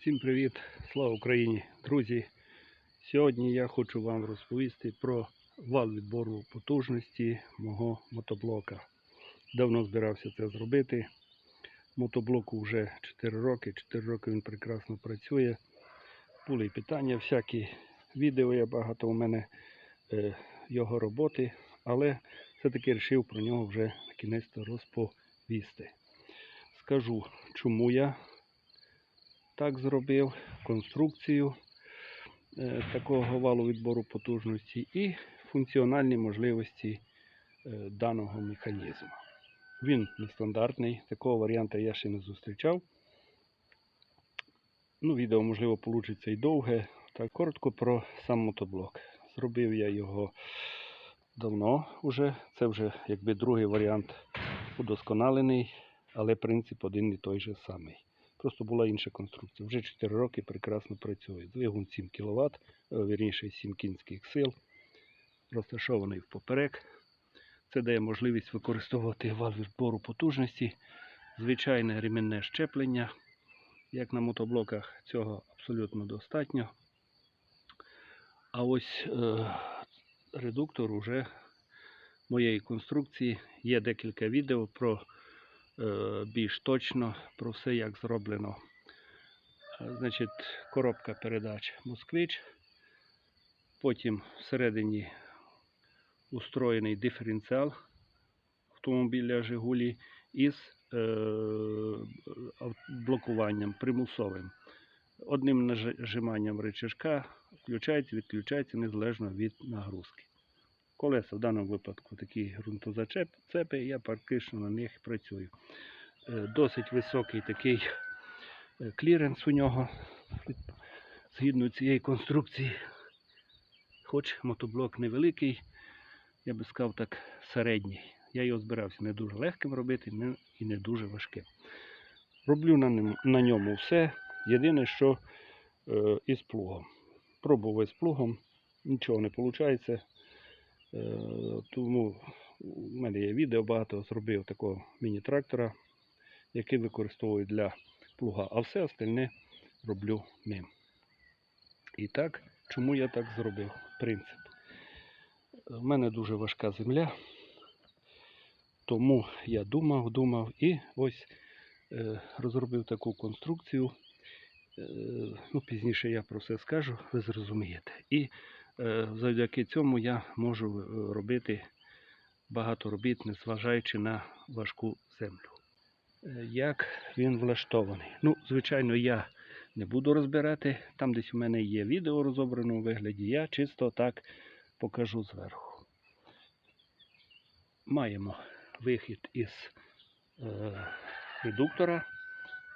Всім привіт! Слава Україні! Друзі! Сьогодні я хочу вам розповісти про вал відбору потужності мого мотоблока. Давно збирався це зробити. Мотоблоку вже 4 роки. 4 роки він прекрасно працює. Були питання, всякі відео є багато у мене е, його роботи, але все-таки вирішив про нього вже на кінець розповісти. Скажу, чому я так зробив конструкцію е, такого валу відбору потужності і функціональні можливості е, даного механізму. Він нестандартний, такого варіанту я ще не зустрічав. Ну, відео, можливо, вийде і довге. Так, коротко про сам мотоблок. Зробив я його давно вже. Це вже якби другий варіант удосконалений, але принцип один і той же самий. Просто була інша конструкція. Вже 4 роки прекрасно працює. Двигун 7 кВт, вірніше 7 кінських сил, розташований впоперек. Це дає можливість використовувати вал відбору потужності, звичайне ремінне щеплення. Як на мотоблоках, цього абсолютно достатньо. А ось е, редуктор уже моєї конструкції. Є декілька відео про е, більш точно про все, як зроблено. Е, Значить, коробка передач Москвич. Потім всередині устроєний диференціал автомобіля Жигулі із е, блокуванням примусовим. Одним нажиманням рычажка включається, відключається незалежно від нагрузки. Колеса в даному випадку такі ґрунтозацепи, я практично на них працюю. Е, Досить високий такий е, кліренс у нього згідно цієї конструкції. Хоч мотоблок невеликий, я би сказав так, середній. Я його збирався не дуже легким робити і не дуже важким. Роблю на ньому, на ньому все. Єдине, що е, із плугом. Пробував із плугом, нічого не виходить. Е, тому у мене є відео багато зробив такого міні-трактора, який використовую для плуга, а все остальне роблю ним. І так, чому я так зробив? Принцип. У мене дуже важка земля, тому я думав, думав і ось е, розробив таку конструкцію. Е, ну, пізніше я про все скажу, ви зрозумієте. І е, завдяки цьому я можу е, робити багато робіт, незважаючи на важку землю. Е, Як він влаштований? Ну, звичайно, я не буду розбирати. Там десь у мене є відео розобрано у вигляді. Я чисто так покажу зверху. Маємо вихід із е, редуктора.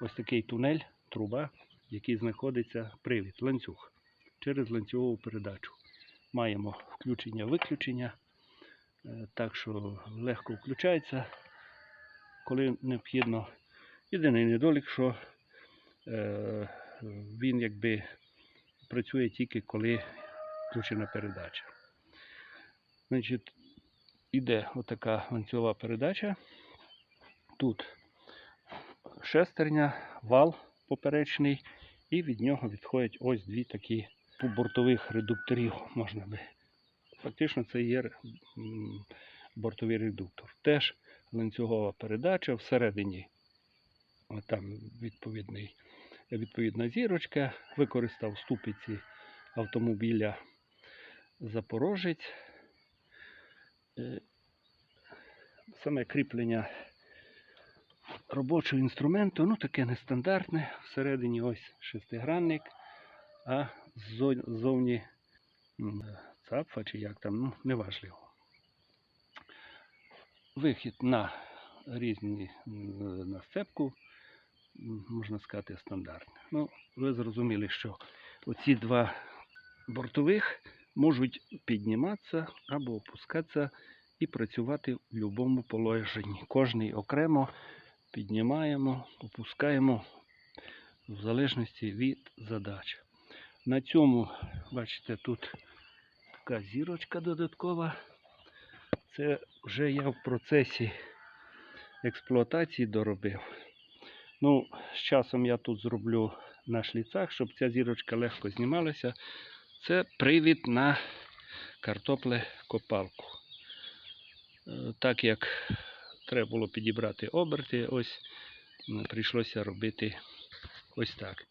Ось такий тунель, труба, в якій знаходиться привід, ланцюг через ланцюгову передачу. Маємо включення-виключення, е, так що легко включається, коли необхідно. Єдиний недолік, що е, він якби працює тільки коли включена передача. Значить, іде отака ланцюгова передача. Тут шестерня, вал поперечний, і від нього відходять ось дві такі бортових редукторів, можна би. Фактично це є бортовий редуктор. Теж ланцюгова передача всередині. Там відповідний, відповідна зірочка. Використав ступиці автомобіля Запорожець. Е, Саме кріплення робочого інструменту, ну таке нестандартне. Всередині ось шестигранник, а ззовні цапфа чи як там, ну, неважливо. Вихід на різні на сцепку, можна сказати, стандартний. Ну, ви зрозуміли, що оці два бортових можуть підніматися або опускатися і працювати в будь-якому положенні. Кожний окремо піднімаємо, опускаємо в залежності від задач. На цьому, бачите, тут така зірочка додаткова. Це вже я в процесі експлуатації доробив. Ну, з часом я тут зроблю на шліцах, щоб ця зірочка легко знімалася. Це привід на картопле-копалку. Е, Так як треба було підібрати оберти, ось прийшлося робити ось так.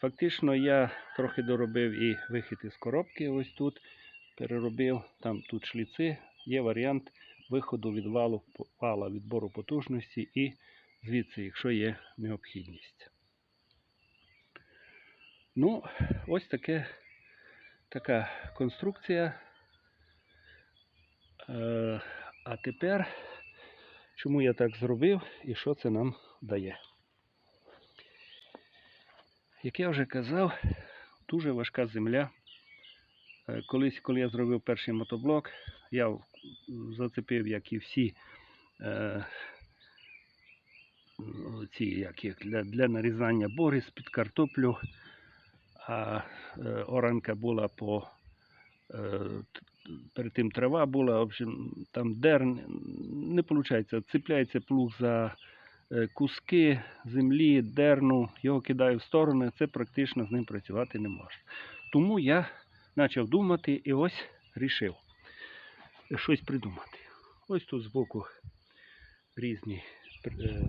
Фактично я трохи доробив і вихід із коробки ось тут. Переробив там тут шліци. Є варіант виходу від валу вала відбору потужності і звідси, якщо є необхідність. Ну, ось таке, така конструкція. Е, а тепер, чому я так зробив і що це нам дає? Як я вже казав, дуже важка земля. Е, Колись, коли я зробив перший мотоблок, я зацепив, як і всі е, ці, як їх, для, для нарізання борис під картоплю, а е, оранка була по е, перед тим трава була, в общем, там дерн, не виходить, цепляється плуг за куски землі, дерну, його кидаю в сторони, це практично з ним працювати не можна. Тому я почав думати і ось рішив щось придумати. Ось тут збоку різні е,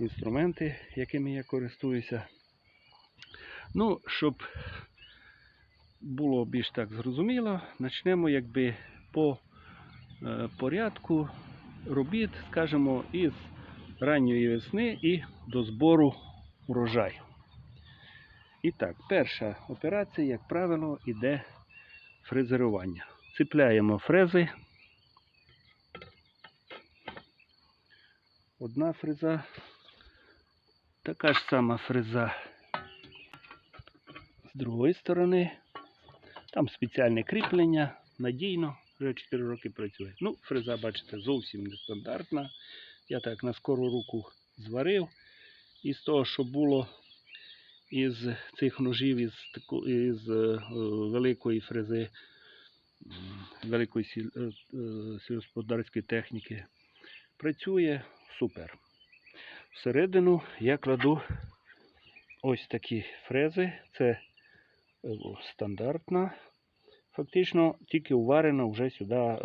інструменти, якими я користуюся. Ну, щоб було більш так зрозуміло, почнемо якби по е, порядку робіт, скажімо, із ранньої весни і до збору урожаю. І так, перша операція, як правило, іде фрезерування. Цепляємо фрези. Одна фреза, така ж сама фреза з другої сторони. Там спеціальне кріплення, надійно, вже 4 роки працює. Ну, фреза, бачите, зовсім нестандартна. Я так на скору руку зварив. І з того, що було із цих ножів, із, із е, великої фрези, великої е, е, сільськогосподарської техніки, працює супер. Всередину я кладу ось такі фрези. Це стандартна. Фактично тільки уварено вже сюди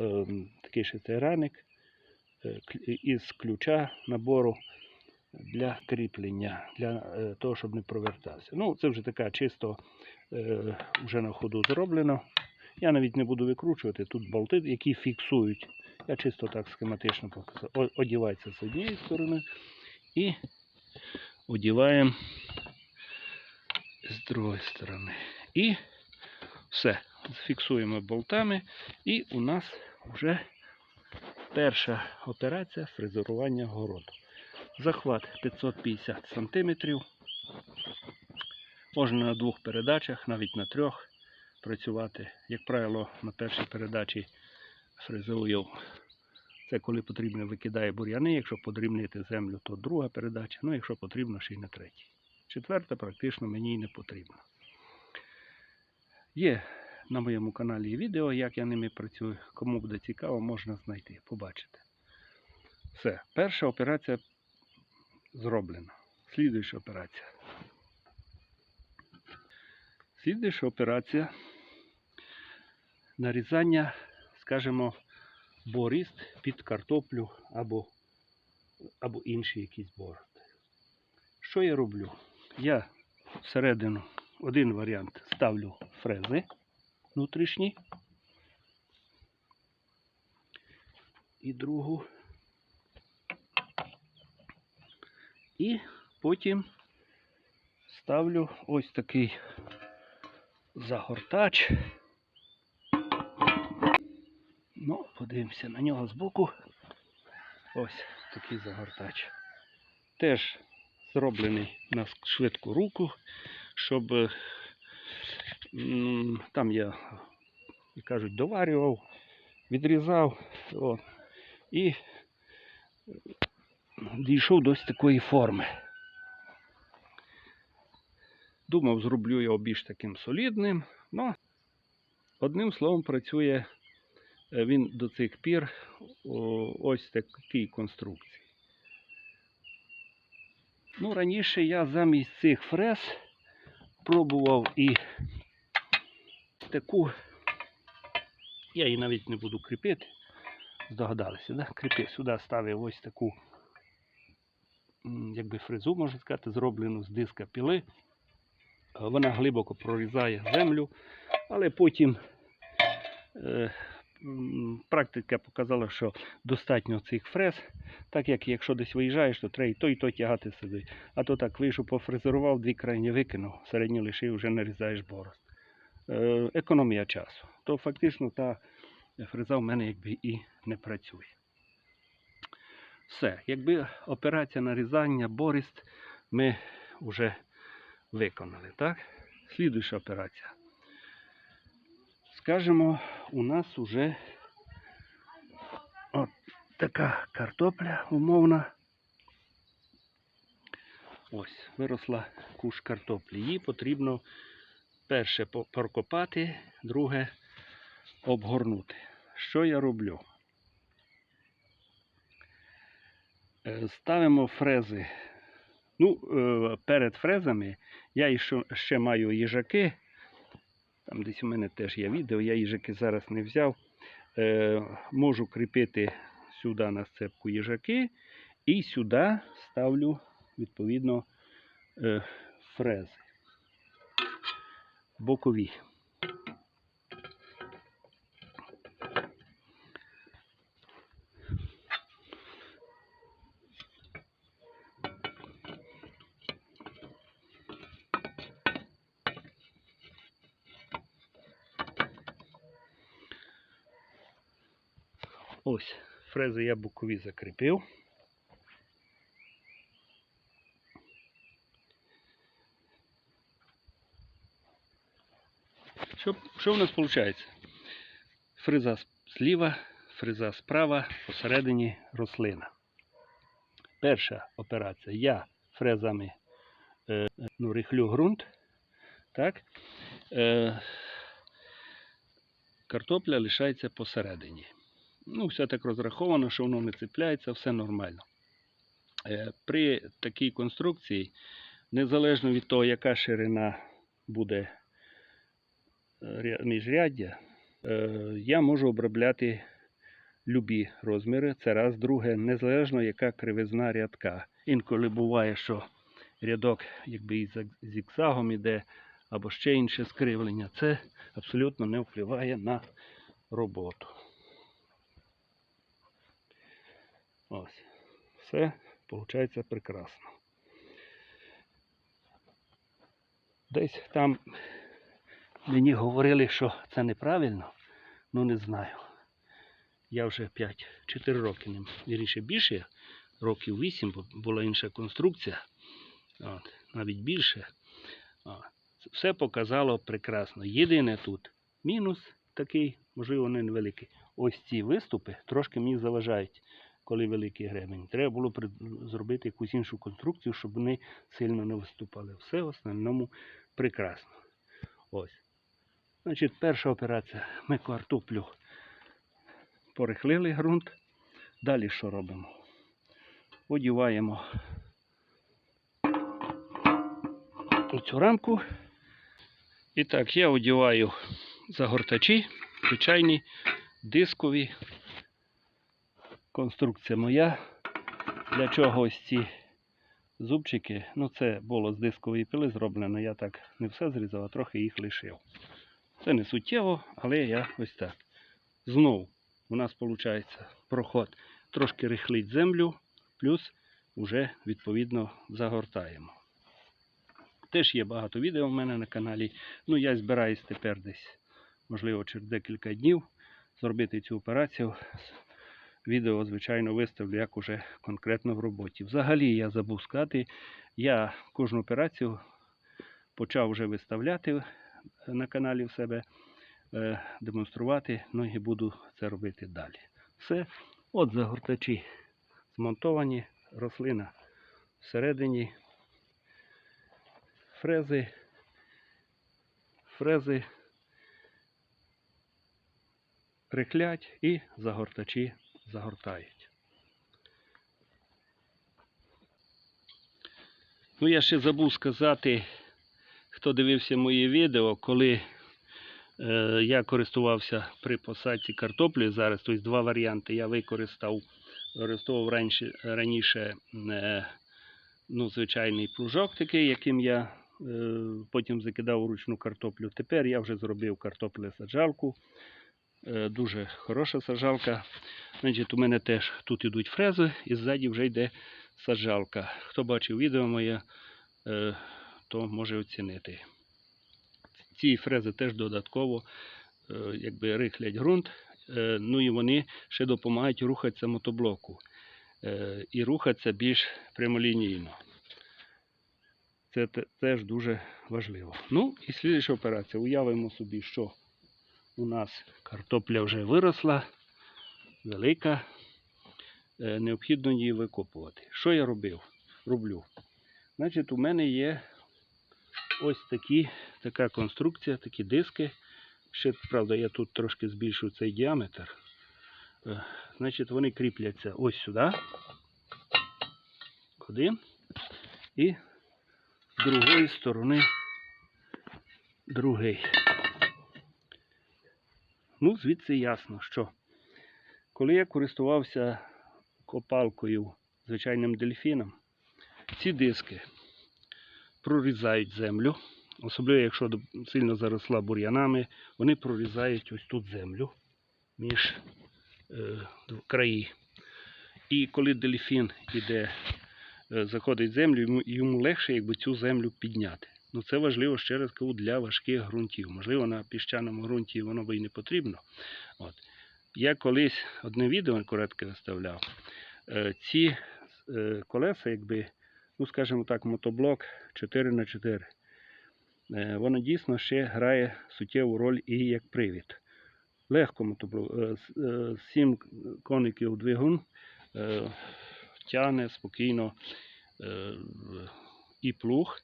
такий шестеренник кль- із ключа набору для кріплення, для е, того, щоб не провертався. Ну, це вже така чисто е, вже на ходу зроблено. Я навіть не буду викручувати. Тут болти, які фіксують. Я чисто так схематично показав. Одівається з однієї сторони і одіваємо з другої сторони. І все. Фіксуємо болтами. І у нас вже перша операція фрезерування городу. Захват 550 см. Можна на двох передачах, навіть на трьох працювати. Як правило, на першій передачі фрезерую. Це коли потрібно викидає бур'яни. Якщо подрібнити землю, то друга передача. Ну, якщо потрібно, ще й на третій. Четверта практично мені й не потрібна. Є на моєму каналі відео, як я ними працюю. Кому буде цікаво, можна знайти, побачити. Все, перша операція зроблена. Слідуюча операція. Слідуюча операція нарізання, скажімо, боріст під картоплю або, або інші якісь борозди. Що я роблю? Я всередину один варіант ставлю фрези внутрішні. І другу. І потім ставлю ось такий загортач. Ну, подивимося на нього збоку. Ось такий загортач. Теж зроблений на швидку руку, щоб там я, як кажуть, доварював, відрізав о, і е, дійшов до такої форми. Думав, зроблю його більш таким солідним, але одним словом працює е, він до цих пір ось такій конструкції. Ну, раніше я замість цих фрез пробував і таку, я її навіть не буду кріпити, здогадалися, да? кріпи сюди ставив ось таку якби фрезу, можна сказати, зроблену з диска піли. Вона глибоко прорізає землю, але потім е, практика показала, що достатньо цих фрез, так як якщо десь виїжджаєш, то треба і то, і то тягати сюди. А то так вийшов, пофрезерував, дві крайні викинув, середню лишив, вже нарізаєш борозд. Е, економія часу. То фактично та фреза в мене якби і не працює. Все, якби операція нарізання боріст ми вже виконали, так? Слідуюча операція. Скажемо, у нас уже от така картопля умовна. Ось, виросла куш картоплі. Її потрібно перше прокопати, друге обгорнути. Що я роблю? Е, Ставимо фрези. Ну, е, перед фрезами я ще маю їжаки. Там десь у мене теж є відео, я їжаки зараз не взяв. Е, можу кріпити сюди на сцепку їжаки і сюди ставлю відповідно фрези бокові. Ось, фрези я бокові закріпив. Що, що в нас виходить? Фреза зліва, фреза справа, посередині рослина. Перша операція. Я фрезами е, ну, рихлю ґрунт. Так? Е, картопля лишається посередині. Ну, все так розраховано, що воно не цепляється, все нормально. Е, при такій конструкції, незалежно від того, яка ширина буде міжряддя, е, я можу обробляти любі розміри. Це раз. Друге, незалежно яка кривизна рядка. Інколи буває, що рядок якби зиг- зігзагом іде, або ще інше скривлення. Це абсолютно не впливає на роботу. Ось. Все виходить прекрасно. Десь там мені говорили, що це неправильно, ну не знаю. Я вже 5-4 роки ним, вірніше більше, років 8, бо була інша конструкція, от, навіть більше. От. Все показало прекрасно. Єдине тут мінус такий, можливо, не невеликий. Ось ці виступи трошки мені заважають, коли великий гребень. Треба було зробити якусь іншу конструкцію, щоб вони сильно не виступали. Все в основному прекрасно. Ось. Значить, перша операція. Ми картоплю порихлили ґрунт. Далі що робимо? Одіваємо цю рамку. І так, я одіваю загортачі, звичайні, дискові. Конструкція моя. Для чого ось ці зубчики? Ну, це було з дискової пили зроблено. Я так не все зрізав, а трохи їх лишив. Це не суттєво, але я ось так. Знову у нас виходить проход трошки рихлить землю, плюс вже відповідно загортаємо. Теж є багато відео в мене на каналі. Ну, я збираюсь тепер десь, можливо, через декілька днів зробити цю операцію. Відео, звичайно, виставлю як уже конкретно в роботі. Взагалі, я забув сказати, я кожну операцію почав вже виставляти на каналі в себе, е, демонструвати, ну і буду це робити далі. Все, от загортачі змонтовані, рослина всередині, фрези, фрези. Рихлять і загортачі загортають. Ну, я ще забув сказати, хто дивився моє відео, коли е, я користувався при посадці картоплі. Зараз, тобто два варіанти я використав, використовував раніше, раніше е, ну, звичайний плужок такий, яким я е, потім закидав ручну картоплю. Тепер я вже зробив картоплю-саджалку. Е, дуже хороша саджалка. Значить, у мене теж тут ідуть фрези, і ззаді вже йде саджалка. Хто бачив відео моє, е, то може оцінити. Ці фрези теж додатково е, якби рихлять ґрунт, е, ну і вони ще допомагають рухатися мотоблоку. Е, І рухатися більш прямолінійно. Це теж дуже важливо. Ну і слідча операція. Уявимо собі, що у нас картопля вже виросла, велика. Необхідно її викопувати. Що я робив? Роблю. Значить, у мене є ось такі, така конструкція, такі диски. Ще, правда, я тут трошки збільшу цей діаметр. Е, Значить, вони кріпляться ось сюди. Один. І з другої сторони другий. Ну, звідси ясно, що коли я користувався копалкою звичайним дельфіном, ці диски прорізають землю, особливо якщо сильно заросла бур'янами, вони прорізають ось тут землю між е, краї. І коли дельфін іде, е, заходить в землю, йому, йому легше якби цю землю підняти. Ну це важливо ще раз кажу для важких ґрунтів. Можливо, на піщаному ґрунті воно би і не потрібно. От. Я колись одне відео коротке виставляв. Е, Ці е, колеса, якби, ну скажімо так, мотоблок 4х4. Е, Воно дійсно ще грає суттєву роль і як привід. Легко мотоблок. 7 коників двигун е, тягне спокійно е, і плуг.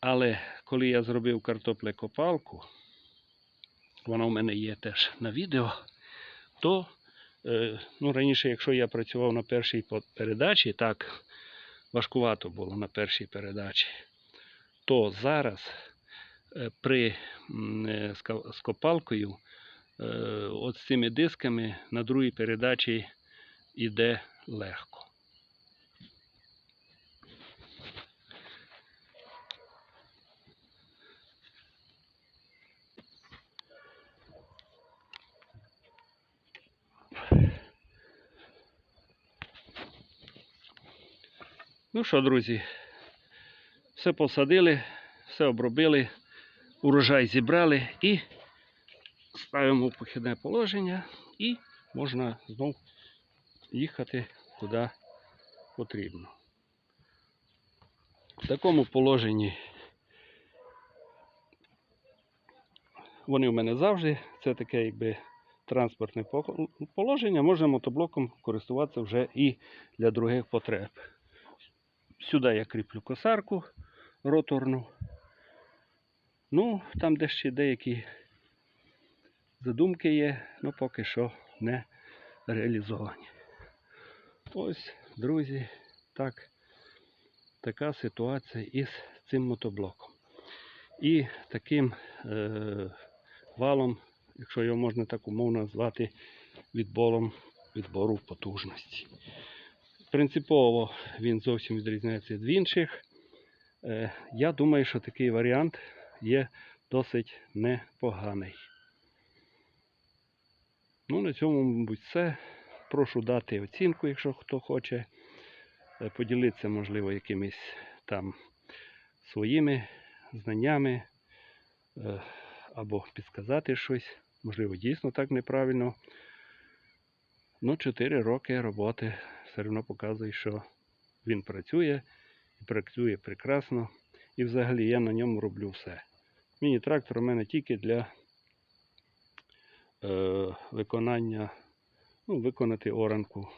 Але коли я зробив картоплекопалку, вона у мене є теж на відео, то е, ну, раніше, якщо я працював на першій передачі, так важкувато було на першій передачі, то зараз е, при скопалкою, е, з копалкою, е, от з цими дисками на другій передачі йде легко. Ну що, друзі, все посадили, все обробили, урожай зібрали і ставимо в похідне положення і можна знов їхати куди потрібно. В такому положенні вони в мене завжди. Це таке якби транспортне положення. Можна мотоблоком користуватися вже і для других потреб. Сюди я кріплю косарку роторну. Ну, там де ще деякі задумки є, ну поки що не реалізовані. Ось, друзі, так, така ситуація із цим мотоблоком. І таким е, валом, якщо його можна так умовно назвати, відбором відбору потужності. Принципово він зовсім відрізняється від інших. Е, Я думаю, що такий варіант є досить непоганий. Ну, на цьому, мабуть, все. Прошу дати оцінку, якщо хто хоче. Е, Поділитися, можливо, якимись там своїми знаннями е, або підказати щось. Можливо, дійсно так неправильно. Ну, 4 роки роботи все одно показує, що він працює і працює прекрасно. І взагалі я на ньому роблю все. Міні-трактор у мене тільки для е, виконання, ну, виконати оранку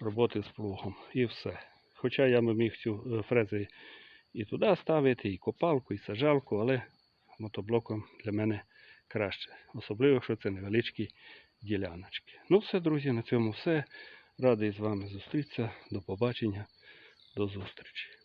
роботи з плугом і все. Хоча я би міг цю е, фрези і туди ставити, і копалку, і сажалку, але мотоблоком для мене краще. Особливо, якщо це невеличкі діляночки. Ну все, друзі, на цьому все. Радий з вами зустрітися. До побачення. До зустрічі!